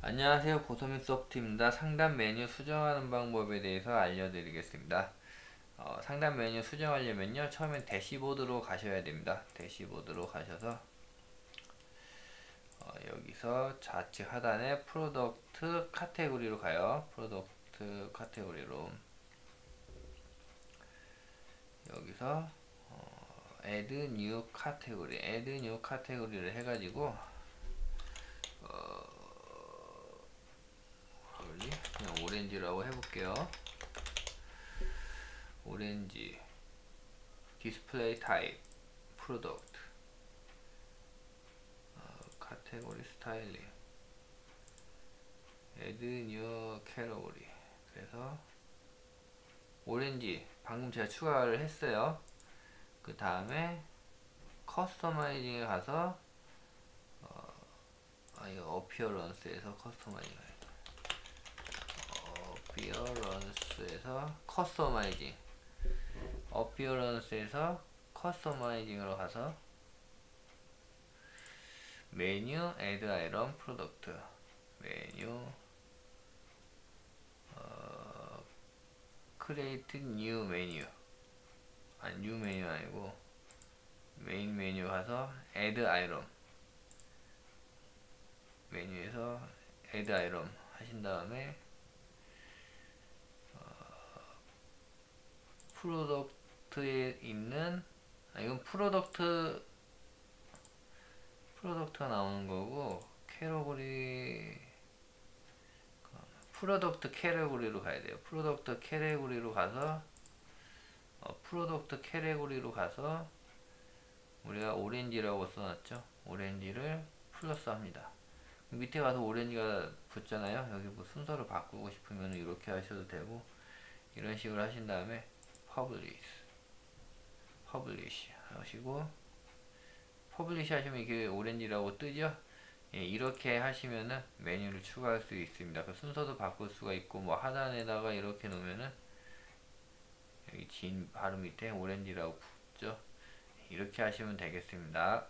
안녕하세요. 고소민 소프트입니다. 상단 메뉴 수정하는 방법에 대해서 알려드리겠습니다. 어, 상단 메뉴 수정하려면요. 처음엔 대시보드로 가셔야 됩니다. 대시보드로 가셔서 어, 여기서 좌측 하단에 프로덕트 카테고리로 가요. 프로덕트 카테고리로 여기서 어, add new 카테고리, add new 카테고리를 해가지고 어, 여기 그냥 오렌지라고 해볼게요. 오렌지 디스플레이 타입 프로덕트 카테고리 스타일링 뉴 캐러고리 그래서 오렌지 방금 제가 추가를 했어요. 그 다음에 커스터마이징에 가서 어, 아 이거 어피어런스에서 커스터마이징 어피어런스에서 커스터마이징 어피어런스에서 커스터마이징으로 가서 메뉴 애드 아이런 프로덕트 메뉴 어, 크리에이트 뉴 메뉴 아니 뉴 메뉴 아니고 메인 메뉴 가서 애드 아이런 메뉴에서 애드 아이런 하신 다음에 프로덕트에 있는 아 이건 프로덕트 프로덕트가 나오는 거고 캐러고리 프로덕트 캐러고리로 가야 돼요. 프로덕트 캐러고리로 가서 어, 프로덕트 캐러고리로 가서 우리가 오렌지라고 써놨죠. 오렌지를 플러스 합니다. 밑에 가서 오렌지가 붙잖아요. 여기 뭐 순서를 바꾸고 싶으면 이렇게 하셔도 되고 이런 식으로 하신 다음에 publish publish 하시고 publish 하시면 이게 오렌지라고 뜨죠? 예, 이렇게 하시면은 메뉴를 추가할 수 있습니다. 그 순서도 바꿀 수가 있고 뭐 하단에다가 이렇게 놓으면은 여기 진 바로 밑에 오렌지라고 붙죠? 이렇게 하시면 되겠습니다